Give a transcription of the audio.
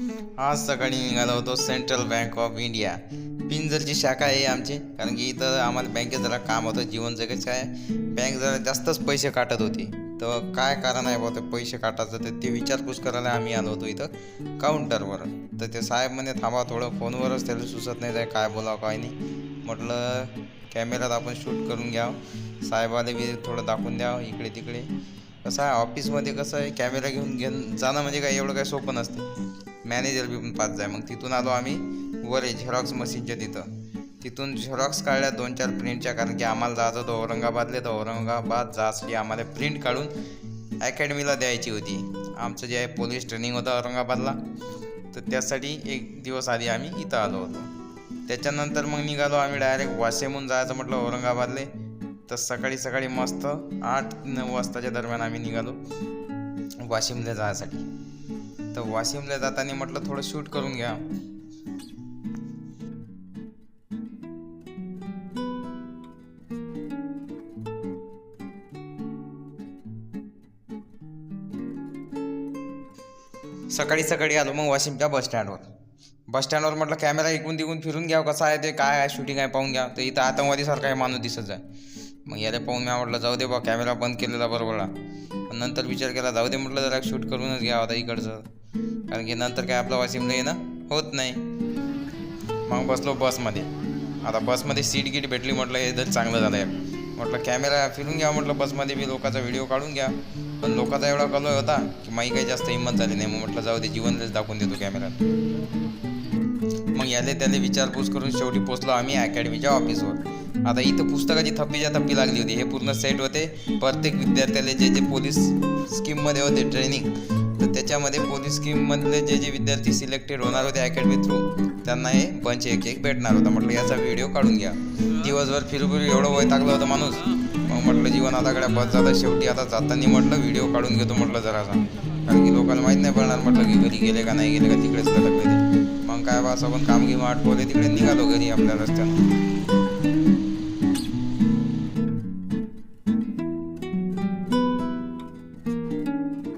आज सकाळी निघालो होतो सेंट्रल बँक ऑफ इंडिया पिंजरची शाखा आहे आमची कारण की इथं आम्हाला बँकेत जरा काम होतं जीवन जगायचं आहे. बँक जरा जास्तच पैसे काटत होती. तर काय कारण आहे बा ते पैसे काटायचं तर ते विचारपूस करायला आम्ही आलो होतो इथं काउंटरवर तर ते साहेब म्हणे थांबा थोडं फोनवरच त्याला सुचत नाही जाय काय बोलावं काय नाही. म्हटलं कॅमेऱ्यात आपण शूट करून घ्यावं. साहेबाला बी थोडं दाखवून द्यावं इकडे तिकडे. कसं आहे ऑफिसमध्ये कसं आहे कॅमेरा घेऊन घेऊन जाणं म्हणजे काय एवढं काय सोपं नसतं. मॅनेजर बी पण पाच जाय. मग तिथून आलो आम्ही वर आहे झेरॉक्स मशीनच्या तिथं. तिथून झेरॉक्स काढल्या दोन चार प्रिंटच्या कारण की आम्हाला जायचं होतं औरंगाबादले. तर औरंगाबाद जायसाठी आम्हाला प्रिंट काढून अकॅडमीला द्यायची होती. आमचं जे आहे पोलीस ट्रेनिंग होतं औरंगाबादला. तर त्यासाठी एक दिवस आधी आम्ही इथं आलो होतो. त्याच्यानंतर मग निघालो आम्ही डायरेक्ट वासेमून जायचं म्हटलं औरंगाबादले. तर सकाळी सकाळी मस्त आठ नऊ वाजताच्या दरम्यान आम्ही निघालो वाशिमला जायसाठी. तर वाशिमला जाताना म्हटलं थोडं शूट करून घ्या. सकाळी सकाळी आलो मग वाशिमच्या बस स्टँडवर बस स्टँडवर म्हटलं कॅमेरा इकून तिकून फिरून घ्या कसं आहे ते काय आहे शूटिंग आहे पाहून घ्या. तर इथं आतंकवादीसारखा आहे माणूस दिसत आहे. मग याला पाहून मी म्हटलं जाऊ दे बा कॅमेरा बंद केलेला बरोबर नंतर विचार केला जाऊ दे म्हटलं जरा शूट करूनच घ्या आता इकडचं. कारण की नंतर काय आपलं वाशिमला येणं होत नाही. मग बसलो बसमध्ये. आता बसमध्ये सीट गीट भेटली म्हटलं हे तर चांगलं झालं आहे म्हटलं कॅमेरा फिरून घ्या म्हटलं बसमध्ये मी लोकांचा व्हिडिओ काढून घ्या. पण लोकांचा एवढा कलर होता की माही काही जास्त हिंमत झाली नाही. मग म्हटलं जाऊ दे जीवनच दाखवून देतो कॅमेरा मग याले त्याले विचारपूस करून शेवटी पोचलो आम्ही अकॅडमीच्या ऑफिसवर आता इथं पुस्तकाची थप्पीच्या थप्पी लागली होती. हे पूर्ण सेट होते. प्रत्येक विद्यार्थ्याला जे जे पोलीस स्कीममध्ये होते ट्रेनिंग तर त्याच्यामध्ये पोलीस स्कीममधले जे जे विद्यार्थी सिलेक्टेड होणार होते अकॅडमी थ्रू त्यांना हे पंच एक एक भेटणार होता. म्हटलं याचा व्हिडिओ काढून घ्या. दिवसभर फिरफिर एवढं वय टाकलं होतं माणूस. मग म्हटलं जीवन आता कडे बस झालं शेवटी आता जाताना म्हटलं व्हिडिओ काढून घेतो म्हटलं जरासा. कारण की लोकांना माहीत नाही पडणार म्हटलं की घरी गेले का नाही गेले का तिकडेच लटकले मग काय बा असं पण काम घेऊन आठवले तिकडे निघालो घरी आपल्या रस्त्यानं.